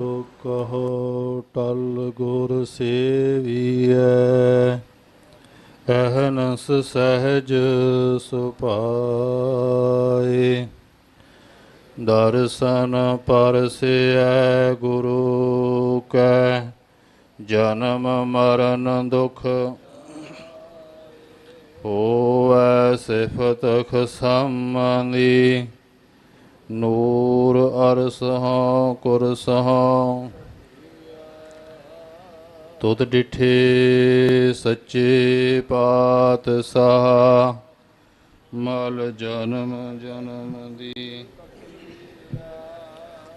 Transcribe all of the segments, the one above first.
ਕਹੋ ਟਲ ਗੁਰ ਸੇਵੀਐ, ਅਹਨਸ ਸਹਿਜ ਸੁਪਾਏ ਦਰਸ਼ਨ ਪਰਸੈ ਗੁਰੂ ਕੈ, ਜਨਮ ਮਰਨ ਦੁਖ ਹੋਵੈ ਸਿਫਤ ਖਸਮਨੀ ਨੂਰ ਅਰਸਹੁ, ਕੁਰਸਹੁ। ਤੁਧ ਡਿਠੇ ਸੱਚੇ ਪਾਤਸ਼ਾਹ, ਮਲ ਜਨਮ ਜਨਮ ਦੀ।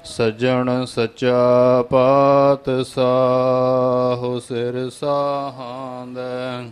ਸਜਣ ਸੱਚਾ ਪਾਤਸ਼ਾਹ ਸਿਰ ਸਾਹਾਂਦੈ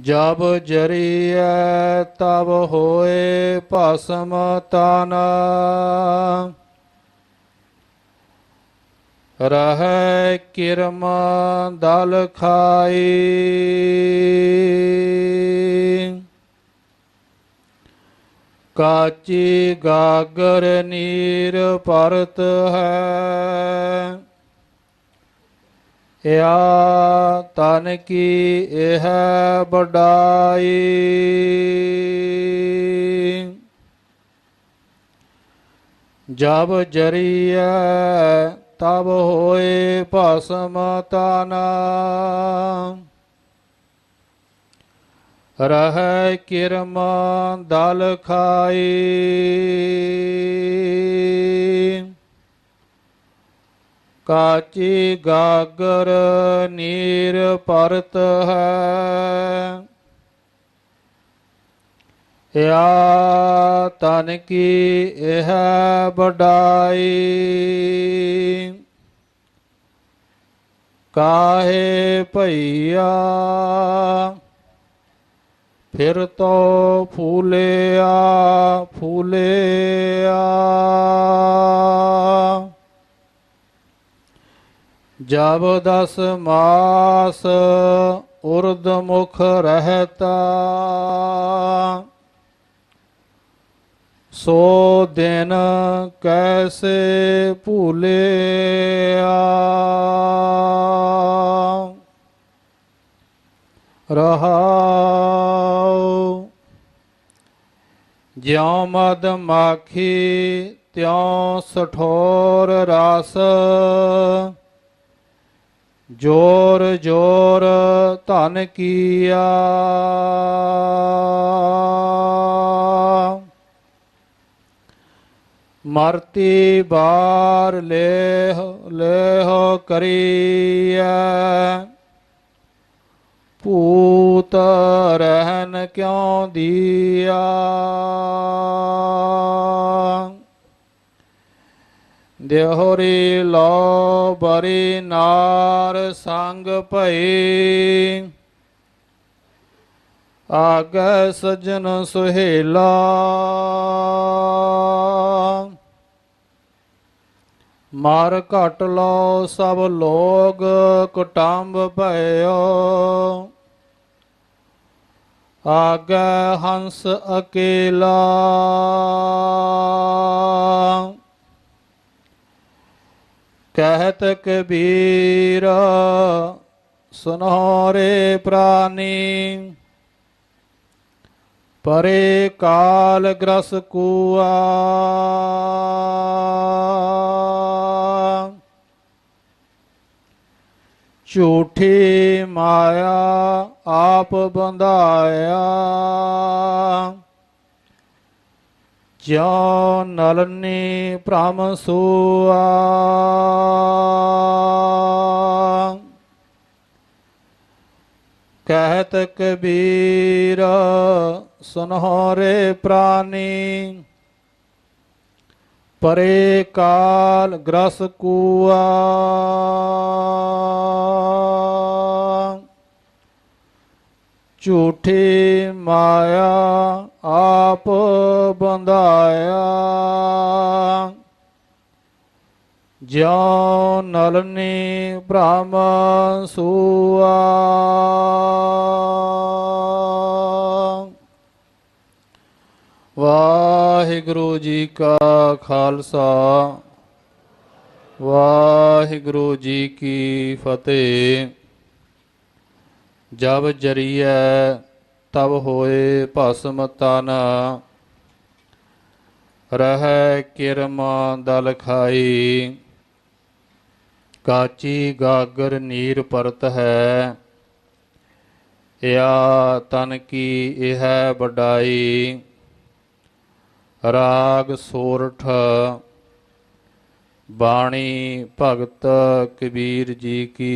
ਜਬ ਜਰੀਐ ਤਬ ਹੋਏ ਭਸਮ ਤਨ। ਰਹਿ ਕਿਰਮ ਦਲ ਖਾਈ। ਕਾਚੀ ਗਾਗਰ ਨੀਰ ਪਰਤ ਹੈ। ਇਆ ਤਨ ਕੀ ਇਹ ਬਡਾਈ ਜਬ ਜਰੀਐ ਤਬ ਹੋਏ ਭਸਮ ਤਾਨਾ। ਰਹਿ ਕਿਰਮ ਦਲ ਖਾਈ। ਕਾਚੀ ਗਾਗਰ ਨੀਰ ਪਰਤ ਹੈ ਇਆ ਤਨ ਕੀ ਇਹ ਬਡਾਈ ਕਾਹੇ ਭਈਆ ਫਿਰ ਤੋ ਫੂਲਿਆ ਫੂਲਿਆ जब दस मास उर्द मुख रहता सो दिन कैसे भूले रहा ज्यों मद माखी त्यों सठोर रास ਜੋਰ ਜੋਰ ਧਨ ਕੀਆ ਮਰਤੀ ਬਾਰ ਲੇਹ ਲੇਹ ਕਰੀਐ ਭੂਤ ਰਹਿਨ ਕਿਉ ਦੀਆ ਦੇਹੋਰੀ ਲੋ ਬਰੀ ਨਾਰ ਸੰਗ ਭਈ। ਆਗੈ ਸਜਣ ਸੁਹੇਲਾ। ਮਾਰ ਘਟ ਲੋ ਸਭ ਲੋਗ ਕੁਟੰਬ ਭਇਓ। ਆਗੈ ਹੰਸ ਅਕੇਲਾ। कहत कबीर सुनो रे प्राणी। परे काल ग्रस कुआ। झूठी माया आप बंधाया। ਜਿਉ ਨਲਨੀ ਭ੍ਰਮ ਸੂਆ ਕਹਿਤ ਕਬੀਰ ਸੁਨਹੁ ਰੇ ਪ੍ਰਾਨੀ ਪਰੇ ਕਾਲ ਗ੍ਰਸ ਕੂਆ ਝੂਠੀ ਮਾਇਆ ਆਪ ਬੰਧਾਇਆ। ਜਿਉ ਨਲਨੀ ਭ੍ਰਮ ਸੂਆ। ਵਾਹਿਗੁਰੂ ਜੀ ਕਾ ਖਾਲਸਾ। ਵਾਹਿਗੁਰੂ ਜੀ ਕੀ ਫਤਿਹ। ਜਬ ਜਰੀਐ ਤਬ ਹੋਏ ਭਸਮ ਤਨ ਰਹਿ ਕਿਰਮ ਦਲ ਖਾਈ। ਕਾਚੀ ਗਾਗਰ ਨੀਰ ਪਰਤ ਹੈ। ਯਾ ਤਨ ਕੀ ਇਹ ਵਡਾਈ। ਰਾਗ ਸੋਰਠ। ਬਾਣੀ ਭਗਤ ਕਬੀਰ ਜੀ ਕੀ।